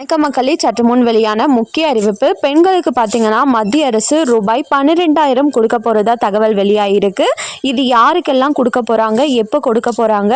வணக்கம் மக்களே சற்று முன் வெளியான முக்கிய அறிவிப்பு. பெண்களுக்கு பார்த்தீங்கன்னா மத்திய அரசு ரூபாய் பன்னிரெண்டாயிரம் கொடுக்க போகிறதா தகவல் வெளியாகிருக்கு இது யாருக்கெல்லாம் கொடுக்க போகிறாங்க எப்போ கொடுக்க போகிறாங்க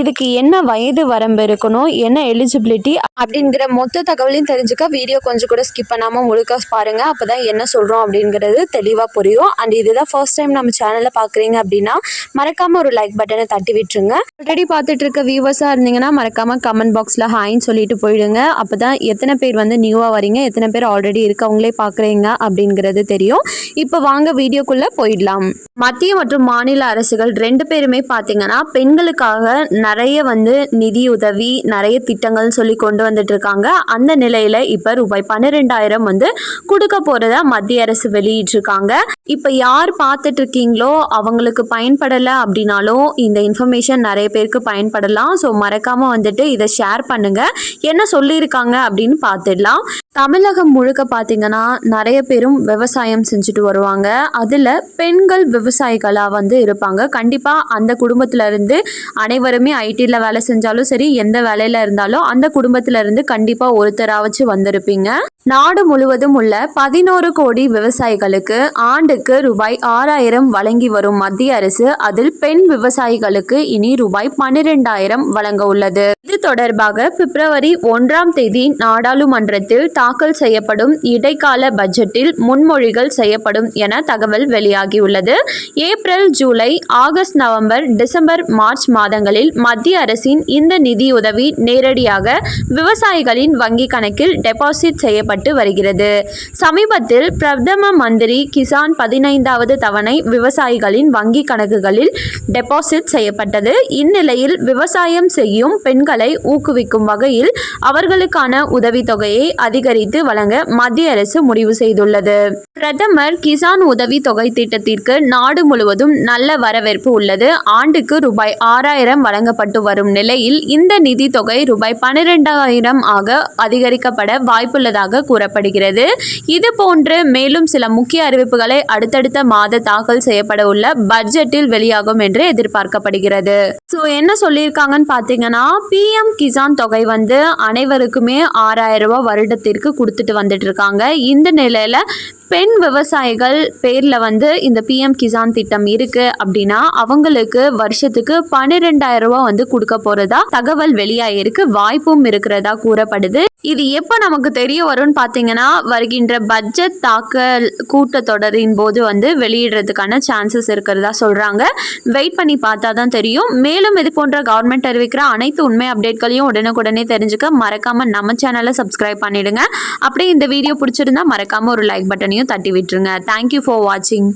இதுக்கு என்ன வயது வரம்பு இருக்கணும்? என்ன எலிஜிபிலிட்டி அப்படிங்கிற மொத்த தகவலையும் தெரிஞ்சுக்க வீடியோ கொஞ்சம் கூட ஸ்கிப் பண்ணாமல் முழுக்க பாருங்கள் அப்போ தான் என்ன சொல்கிறோம் அப்படிங்கிறது தெளிவாக புரியும். அண்ட் இதுதான் ஃபர்ஸ்ட் டைம் நம்ம சேனலில் பார்க்குறீங்க அப்படின்னா மறக்காமல் ஒரு லைக் பட்டனை தட்டி விட்டுருங்க. ஆல்ரெடி பார்த்துட்டு இருக்க வியூவர்ஸாக இருந்தீங்கன்னா மறக்காமல் கமெண்ட் பாக்ஸில் ஹாய்ன்னு சொல்லிட்டு போயிடுங்க. அப்போ தான் எத்தனை பேர் வந்து நியூவாக வரீங்க? எத்தனை பேர் ஆல்ரெடி இருக்கவங்களே பார்க்குறீங்க அப்படிங்கிறது தெரியும். இப்போ வாங்க வீடியோக்குள்ளே போயிடலாம். மத்திய மற்றும் மாநில அரசுகள் ரெண்டு பேருமே பார்த்தீங்கன்னா பெண்களுக்காக நிறைய வந்து நிதி உதவி நிறைய திட்டங்கள் சொல்லி கொண்டு வந்துட்டு இருக்காங்க. அந்த நிலையில இப்போ ரூபாய் பன்னிரெண்டாயிரம் வந்து கொடுக்க போகிறத மத்திய அரசு வெளியிட்டிருக்காங்க. இப்போ யார் பார்த்துட்டு இருக்கீங்களோ அவங்களுக்கு பயன்படலை அப்படின்னாலும் இந்த இன்ஃபர்மேஷன் நிறைய பேருக்கு பயன்படலாம். ஸோ மறக்காம வந்துட்டு இதை ஷேர் பண்ணுங்க. என்ன சொல்லியிருக்காங்க அப்படின்னு பார்த்துடலாம். தமிழகம் முழுக்க பார்த்தீங்கன்னா நிறைய பேரும் விவசாயம் செஞ்சுட்டு வருவாங்க. அதில் பெண்கள் விவசாயிகளாக வந்து இருப்பாங்க. கண்டிப்பாக அந்த குடும்பத்துல இருந்து அனைவருமே ஐடியில் வேலை செஞ்சாலும் சரி எந்த வேலையில் இருந்தாலும் அந்த குடும்பத்துல இருந்து கண்டிப்பாக ஒருத்தராவச்சு வந்திருப்பீங்க. நாடு முழுவதும் உள்ள பதினோரு கோடி விவசாயிகளுக்கு ஆண்டுக்கு ரூபாய் ஆறாயிரம் வழங்கி வரும் மத்திய அரசு. அதில் பெண் விவசாயிகளுக்கு இனி ரூபாய் பன்னிரெண்டாயிரம் வழங்க உள்ளது. இது தொடர்பாக பிப்ரவரி ஒன்றாம் தேதி நாடாளுமன்றத்தில் தாக்கல் செய்யப்படும் இடைக்கால பட்ஜெட்டில் முன்மொழிகள் செய்யப்படும் என தகவல் வெளியாகியுள்ளது. April July August November December March மாதங்களில் மத்திய அரசின் இந்த நிதியுதவி நேரடியாக விவசாயிகளின் வங்கி கணக்கில் டெபாசிட் செய்யப்பட்டு வருகிறது. சமீபத்தில் பிரதம மந்திரி கிசான் பதினைந்தாவது தவணை விவசாயிகளின் வங்கி கணக்குகளில் டெபாசிட் செய்யப்பட்டது. இந்நிலையில் விவசாயம் செய்யும் பெண்களை ஊக்குவிக்கும் வகையில் அவர்களுக்கான உதவித்தொகையை அதிகரித்து வழங்க மத்திய அரசு முடிவு செய்துள்ளது. பிரதமர் கிசான் உதவி தொகை திட்டத்திற்கு நாடு முழுவதும் நல்ல வரவேற்பு உள்ளது. ஆண்டுக்கு ரூபாய் ஆறாயிரம் வழங்கப்பட்டு வரும் நிலையில் இந்த நிதி தொகை ரூபாய் பன்னிரெண்டாயிரம் ஆக அதிகரிக்கப்பட வாய்ப்புள்ளதாக கூறப்படுகிறது. இது போன்று மேலும் சில முக்கிய அறிவிப்புகளை அடுத்தடுத்த மாத தாக்கல் செய்யப்பட உள்ள பட்ஜெட்டில் வெளியாகும் என்று எதிர்பார்க்கப்படுகிறது. ஸோ என்ன சொல்லியிருக்காங்கன்னு பார்த்தீங்கன்னா பிஎம் கிசான் தொகை வந்து அனைவருக்குமே ஆறாயிரம் ரூபாய் வருடத்திற்கு கொடுத்துட்டு வந்துட்டு இருக்காங்க. இந்த நிலையில பெண் விவசாயிகள் பேரில் வந்து இந்த பிஎம் கிசான் திட்டம் இருக்கு அப்படின்னா அவங்களுக்கு வருஷத்துக்கு பன்னிரெண்டாயிரம் ரூபாய் வந்து கொடுக்க போறதா தகவல் வெளியாயிருக்கு வாய்ப்பும் இருக்கிறதா கூறப்படுது. இது எப்போ நமக்கு தெரிய வரும்னு பார்த்தீங்கன்னா வருகின்ற பட்ஜெட் தாக்கல் கூட்டத்தொடரின் போது வந்து வெளியிடுறதுக்கான சான்சஸ் இருக்கிறதா சொல்கிறாங்க வெயிட் பண்ணி பார்த்தா தான் தெரியும். மேலும் இது போன்ற கவர்மெண்ட் அறிவிக்கிற அனைத்து உண்மை அப்டேட்களையும் உடனுக்குடனே தெரிஞ்சுக்க மறக்காமல் நம்ம சேனலை சப்ஸ்கிரைப் பண்ணிடுங்க. அப்படியே இந்த வீடியோ பிடிச்சிருந்தா மறக்காமல் ஒரு லைக் பட்டன் பட்டனையும் தட்டி விட்டுருங்க தேங்க்யூ ஃபார் வாட்சிங்